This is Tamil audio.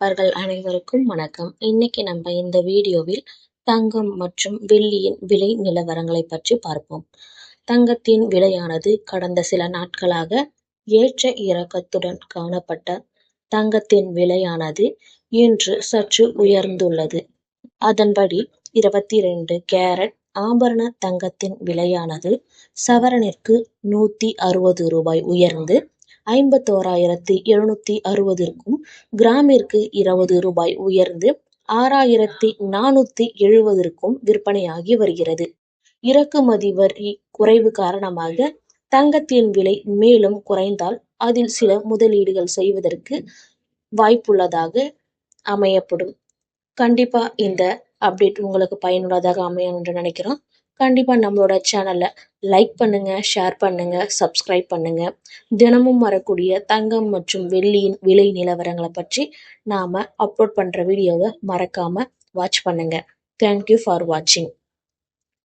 நண்பர்கள் அனைவருக்கும் வணக்கம். இன்னைக்கு நம்ம இந்த வீடியோவில் தங்கம் மற்றும் வெள்ளியின் விலை நிலவரங்களை பற்றி பார்ப்போம். தங்கத்தின் விலையானது கடந்த சில நாட்களாக ஏற்ற இறக்கத்துடன் காணப்பட்ட தங்கத்தின் விலையானது இன்று சற்று உயர்ந்துள்ளது. அதன்படி இருபத்தி ரெண்டு கேரட் ஆபரண தங்கத்தின் விலையானது சவரனிற்கு நூத்தி அறுபது ரூபாய் உயர்ந்து ஐம்பத்தோராயிரத்தி எழுநூத்தி அறுபதிற்கும் கிராமிற்கு இருபது ரூபாய் உயர்ந்து ஆறாயிரத்தி நானூத்தி எழுபதற்கும் விற்பனையாகி வருகிறது. இறக்குமதி வரி குறைவு காரணமாக தங்கத்தின் விலை மேலும் குறைந்தால் அதில் சில முதலீடுகள் செய்வதற்கு வாய்ப்புள்ளதாக அமையப்படும். கண்டிப்பா இந்த அப்டேட் உங்களுக்கு பயனுள்ளதாக அமையும் என்று நினைக்கிறோம். கண்டிப்பாக நம்மளோட சேனலை லைக் பண்ணுங்கள் ஷேர் பண்ணுங்கள் சப்ஸ்கிரைப் பண்ணுங்கள் தினமும் வரக்கூடிய தங்கம் மற்றும் வெள்ளியின் விலை நிலவரங்களை பற்றி நாம் அப்லோட் பண்ணுற வீடியோவை மறக்காமல் வாட்ச் பண்ணுங்க. தேங்க்யூ ஃபார் வாட்சிங்